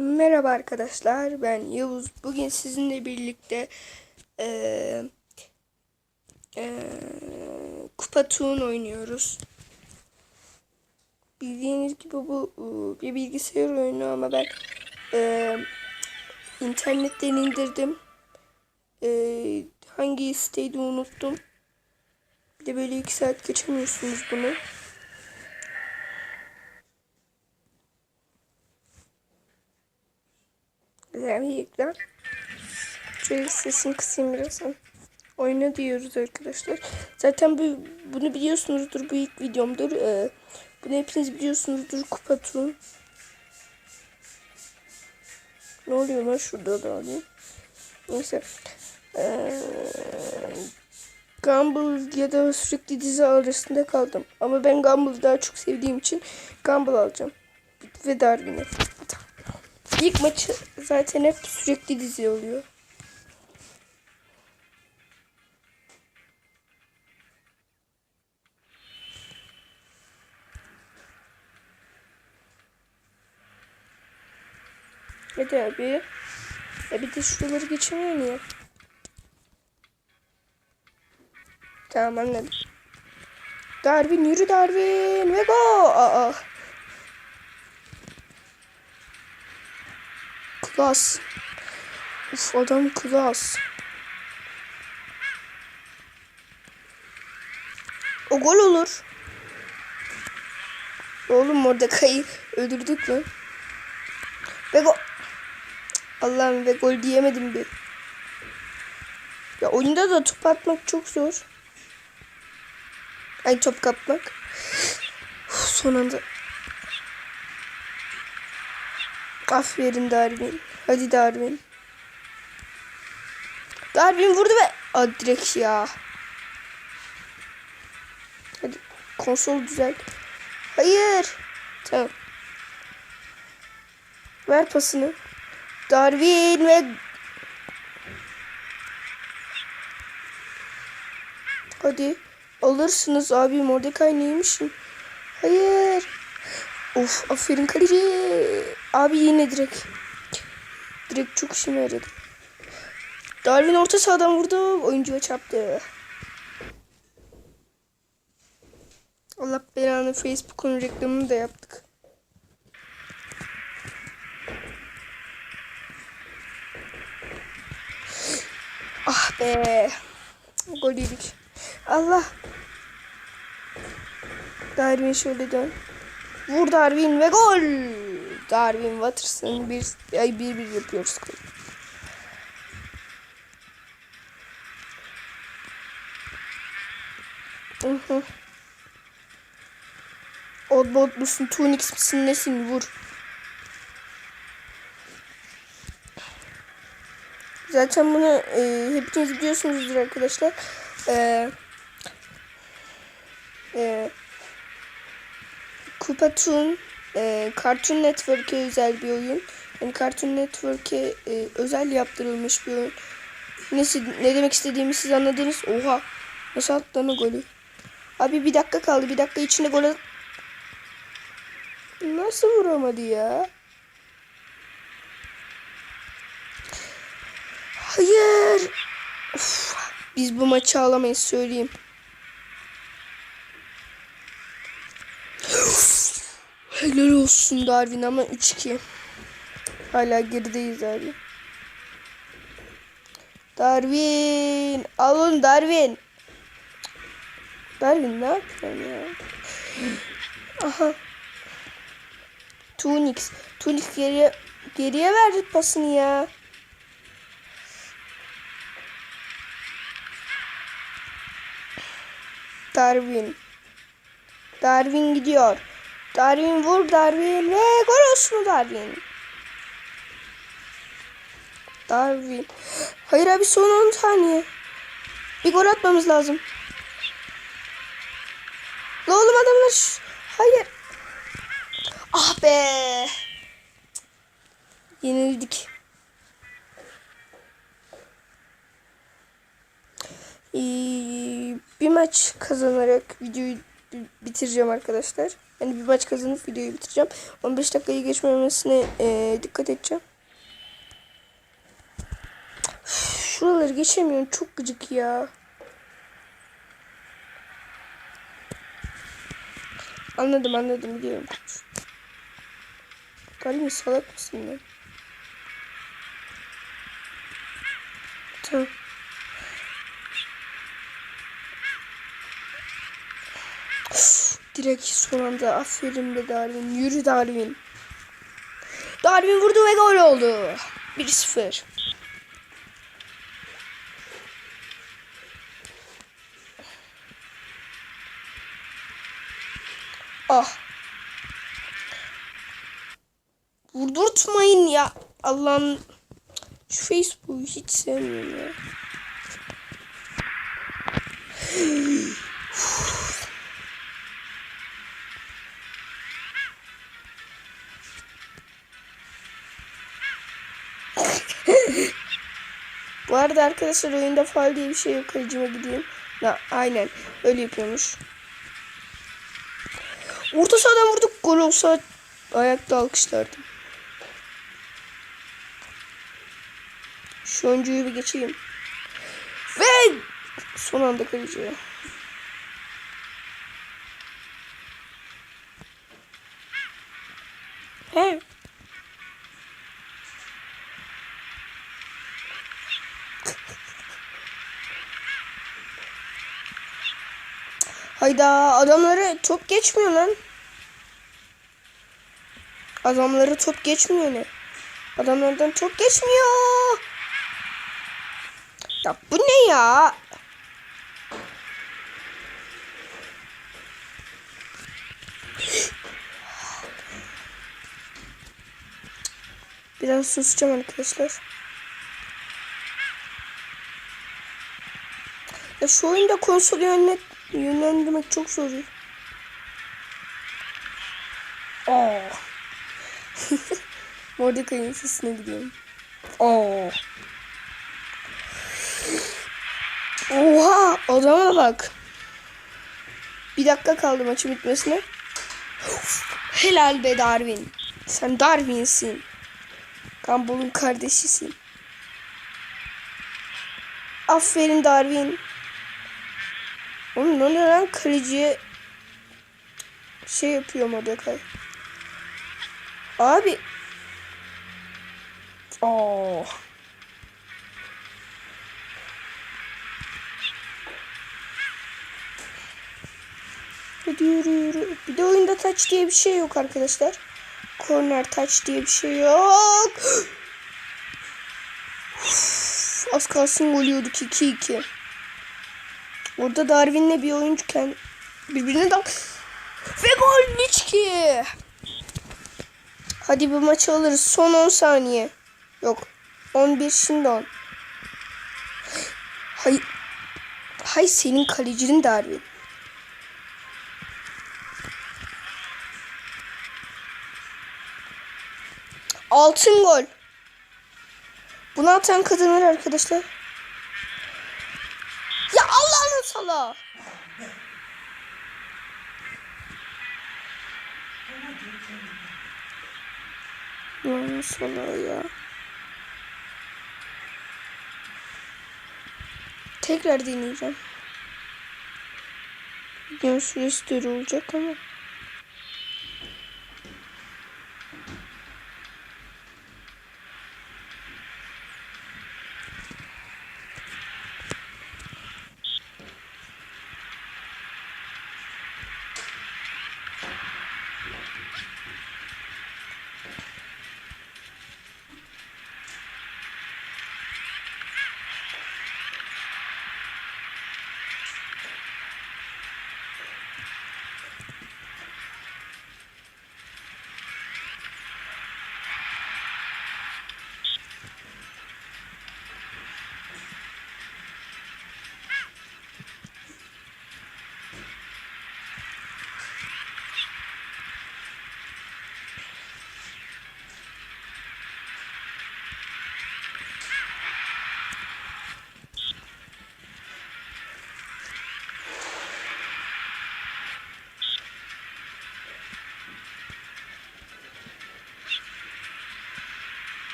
Merhaba arkadaşlar, ben Yavuz. Bugün sizinle birlikte eee eee Kupa Toon oynuyoruz. Bildiğiniz gibi bu eee, bir bilgisayar oyunu ama ben eee, internetten indirdim. Eee, hangi siteydi unuttum. Bir de böyle iki saat geçemiyorsunuz bunu. Güzel bir ekran. Şöyle sesini kısayım biraz. Oyna diyoruz arkadaşlar. Zaten bu, bunu biliyorsunuzdur. Bu ilk videomdur. Ee, bunu hepiniz biliyorsunuzdur. Kupa Toon. Ne oluyor lan şurada da alayım. Neyse. Ee, Gumball ya da sürekli dizi arasında kaldım. Ama ben Gumball'ı daha çok sevdiğim için Gumball alacağım. Ve Darwin'i. İlk maçı zaten hep sürekli dizi oluyor. Hadi abi. E bir de şuraları geçemiyor mu ya? Tamam anladım. Darwin yürü Darwin ve go. Aa. Klas. Uf adam klas. O gol olur. Oğlum Mordecai'yi öldürdük mü? Ve gol. Allah'ım ve gol diyemedim bir. Ya oyunda da top atmak çok zor. Ay top kapmak. Uf, son anda. Aferin Darwin. Hadi Darwin. Darwin vurdu ve... Aa, direkt ya. Hadi konsol düzelt. Hayır. Tamam. Ver pasını. Darwin ve... Hadi. Alırsınız abi. Mordecai neymişim? Hayır. Of aferin kaleci. Abi yine direkt. Direkt çok işime yaradı. Darwin orta sahadan vurdu. Oyuncuya çarptı. Allah belanı Facebook'un reklamını da yaptık. Ah be. Gol yedik. Allah. Darwin şöyle dön. Vur Darwin ve gol. Darwin Watterson bir ay bir bir yapıyoruz. Hı hı. Oddbot musun? Tunix misin? Nesin? Vur. Zaten bunu e, hepiniz biliyorsunuzdur arkadaşlar. E, e, Kupa Toon e, Cartoon Network'e özel bir oyun. Yani Cartoon Network'e e, özel yaptırılmış bir oyun. Neyse, ne demek istediğimi siz anladınız. Oha. Nasıl attı golü? Abi bir dakika kaldı. Bir dakika içinde gol at- Nasıl vuramadı ya? Hayır. Of, biz bu maçı alamayız söyleyeyim. Helal olsun Darwin ama 3-2. Hala gerideyiz abi. Darwin. Al onu Darwin. Darwin ne yapıyorsun ya? Aha. Tunix. Tunix geriye geriye verdi pasını ya. Darwin. Darwin gidiyor. Darwin vur Darwin ve gol olsun Darwin. Darwin. Hayır abi son 10 saniye. Bir gol atmamız lazım. La oğlum adamlar Hayır. Ah be. Yenildik. Ee, bir maç kazanarak videoyu bitireceğim arkadaşlar. Yani bir maç kazanıp videoyu bitireceğim. 15 dakikayı geçmemesine e, dikkat edeceğim. Şuraları geçemiyorum. Çok gıcık ya. Anladım anladım biliyorum. Galiba salak mısın lan? Tamam. Direkt son anda aferin be Darwin. Yürü Darwin. Darwin vurdu ve gol oldu. 1-0. Ah. Vurdurtmayın ya. Allah'ın şu Facebook'u hiç sevmiyorum ya. Bu arada arkadaşlar oyunda faal diye bir şey yok. Kalecime gideyim. Ya, aynen öyle yapıyormuş. Orta sahadan vurduk. Gol olsa ayakta alkışlardım. Şu oyuncuyu bir geçeyim. Ve son anda kaleciye. He. Hayda adamları top geçmiyor lan. Adamları top geçmiyor ne? Adamlardan top geçmiyor. Ya bu ne ya? Biraz susacağım arkadaşlar. Ya şu oyunda konsolu yönlet yönlendirmek çok zor. Aa. Mordecai'nin sesine gidiyorum. Aa. Oha adama bak. Bir dakika kaldı maçın bitmesine. Helal be Darwin. Sen Darwin'sin. Gumball'un kardeşisin. Aferin Darwin. Oğlum ne oluyor lan şey yapıyor Mordecai. Abi. Oh. Hadi yürü yürü. Bir de oyunda touch diye bir şey yok arkadaşlar. Corner touch diye bir şey yok. Az kalsın gol yiyorduk 2-2. Orada Darwin'le bir oyuncuken birbirine dal. Ve gol Liçki. Hadi bu maçı alırız. Son 10 saniye. Yok. 11 şimdi 10. Hay. Hay senin kalecinin Darwin. Altın gol. Bunu atan kazanır arkadaşlar. Ya Sala. Allah'ın sala ya. Tekrar deneyeceğim. Videonun süresi olacak ama.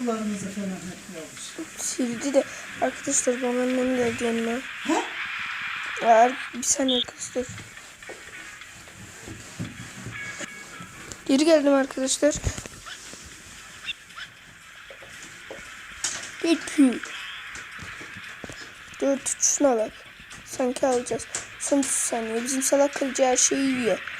Hep olmuş? Sildi de arkadaşlar bana annem geldi yanıma. He? Ya, bir saniye arkadaşlar. Geri geldim arkadaşlar. Peki. Dört uçuşuna bak. Sanki alacağız. Son 30 saniye. Bizim salak kılıcı her şeyi yiyor.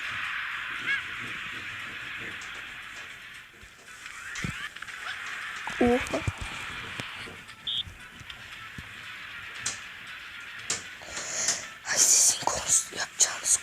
Oha. Ay sizin konsul yapacağınız.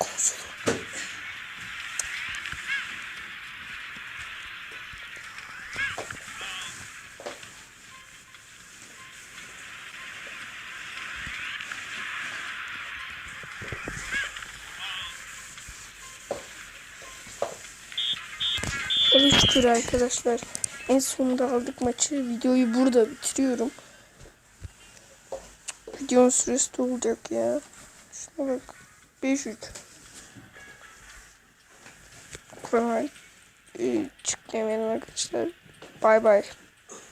Evet şükür arkadaşlar. En sonunda aldık maçı. Videoyu burada bitiriyorum. Videonun süresi de olacak ya. Şuna bak. 5-3. Kur'an. Ee, çık demeyelim arkadaşlar. Bay bay.